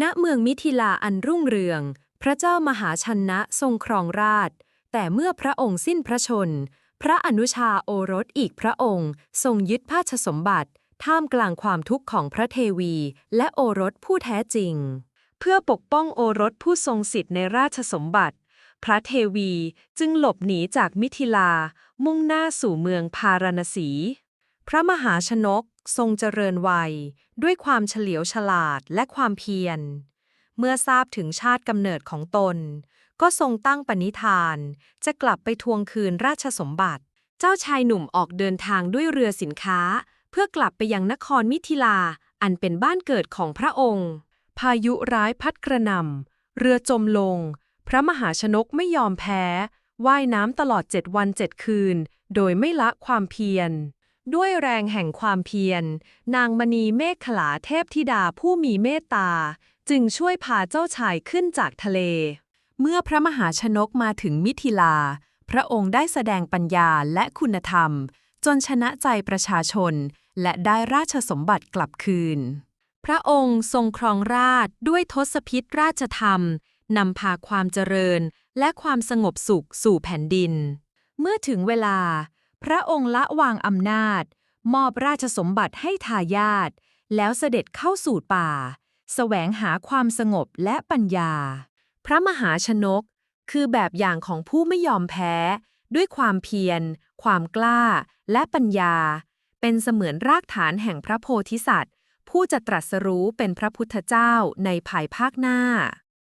ณเมืองมิถิลาอันรุ่งเรือง พระเจ้ามหาชนนะทรงครองราช แต่เมื่อพระองค์สิ้นพระชน พระอนุชาโอรสอีกพระองค์ ทรงยึดพระราชสมบัติ ท่ามกลางความทุกข์ของพระเทวี และโอรสผู้แท้จริง เพื่อปกป้องโอรสผู้ทรงสิทธิ์ในราชสมบัติ พระเทวีจึงหลบหนีจากมิถิลา มุ่งหน้าสู่เมืองพาราณสี พระมหาชนกทรงเจริญวัย ด้วยความเฉลียวฉลาดและความเพียร เมื่อทราบถึงชาติกำเนิดของตน ก็ทรงตั้งปณิธาน จะกลับไปทวงคืนราชสมบัติ เจ้าชายหนุ่มออกเดินทางด้วยเรือสินค้า เพื่อกลับไปยังนครมิถิลา อันเป็นบ้านเกิดของพระองค์ พายุร้ายพัดกระหน่ำเรือจมลง พระมหาชนกไม่ยอมแพ้ ว่ายน้ำตลอดเจ็ดวันเจ็ดคืน โดยไม่ละความเพียร ด้วยแรงแห่งความเพียร นางมณีเมฆขลาเทพธิดาผู้มีเมตตา จึงช่วยพาเจ้าชายขึ้นจากทะเล เมื่อพระมหาชนกมาถึงมิถิลา พระองค์ได้แสดงปัญญาและคุณธรรม จนชนะใจประชาชน และได้ราชสมบัติกลับคืน พระองค์ทรงครองราชด้วยทศพิธราชธรรมนำพาความเจริญและความสงบสุขสู่แผ่นดิน เมื่อถึงเวลา พระองค์ละวางอำนาจ มอบราชสมบัติให้ทายาทแล้วเสด็จเข้าสู่ป่าแสวงหาความสงบและปัญญา พระมหาชนก คือแบบอย่างของผู้ไม่ยอมแพ้ ด้วยความเพียร ความกล้า และปัญญา เป็นเสมือนรากฐานแห่งพระโพธิสัตว์ ผู้จะตรัสรู้เป็นพระพุทธเจ้าในภายภาคหน้า